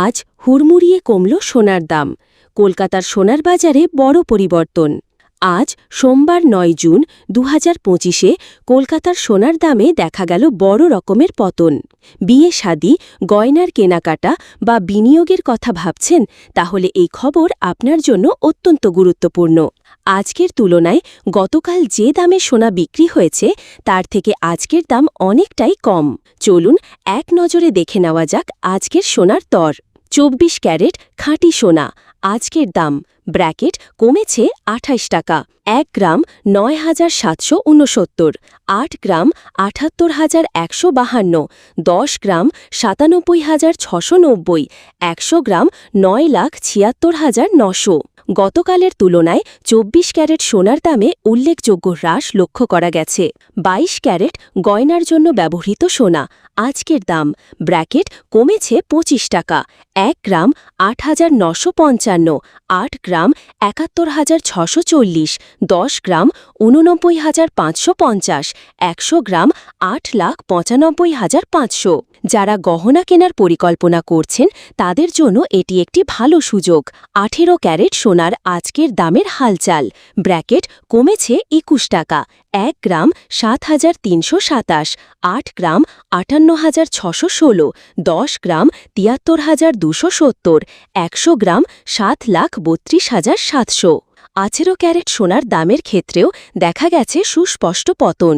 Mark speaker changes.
Speaker 1: আজ হুড়মুড়িয়ে কমল সোনার দাম। কলকাতার সোনার বাজারে বড় পরিবর্তন। আজ সোমবার নয় জুন দু হাজার পঁচিশে কলকাতার সোনার দামে দেখা গেল বড় রকমের পতন। বিয়ে শাদি, গয়নার কেনাকাটা বা বিনিয়োগের কথা ভাবছেন, তাহলে এই খবর আপনার জন্য অত্যন্ত গুরুত্বপূর্ণ। আজকের তুলনায় গতকাল যে দামে সোনা বিক্রি হয়েছে, তার থেকে আজকের দাম অনেকটাই কম। চলুন এক নজরে দেখে নেওয়া যাক আজকের সোনার তর। চব্বিশ ক্যারেট খাঁটি সোনা, আজকের দাম, ব্র্যাকেট কমেছে আঠাইশ টাকা, এক গ্রাম নয় হাজার সাতশো উনসত্তর আট গ্রাম আটাত্তর হাজার একশো বাহান্ন, দশ গ্রাম সাতানব্বই হাজার ছশো নব্বই, একশো গ্রাম নয় লাখ ছিয়াত্তর হাজার নশো। গতকালের তুলনায় চব্বিশ ক্যারেট সোনার দামে উল্লেখযোগ্য হ্রাস লক্ষ্য করা গেছে। বাইশ ক্যারেট গয়নার জন্য ব্যবহৃত সোনা, আজকের দাম, ব্র্যাকেট, কমেছে পঁচিশ টাকা, এক গ্রাম আট হাজার নশো পঞ্চান্ন, আট গ্রাম একাত্তর হাজার ছশো চল্লিশ, দশ গ্রাম ঊননব্বই হাজার পাঁচশো পঞ্চাশ, একশো গ্রাম আট লাখ পঁচানব্বই হাজার পাঁচশো। যারা গহনা কেনার পরিকল্পনা করছেন, তাদের জন্য এটি একটি ভালো সুযোগ। আঠেরো ক্যারেট সোনার আজকের দামের হালচাল। ব্র্যাকেট কমেছে একুশ টাকা। এক গ্রাম সাত হাজার তিনশো সাতাশ। আট গ্রাম আটান্ন হাজার ছশো ষোলো। দশ গ্রাম তিয়াত্তর হাজার দুশো সত্তর। একশো গ্রাম সাত লাখ বত্রিশ হাজার সাতশো। আঠেরো ক্যারেট সোনার দামের ক্ষেত্রেও দেখা গেছে সুস্পষ্ট পতন।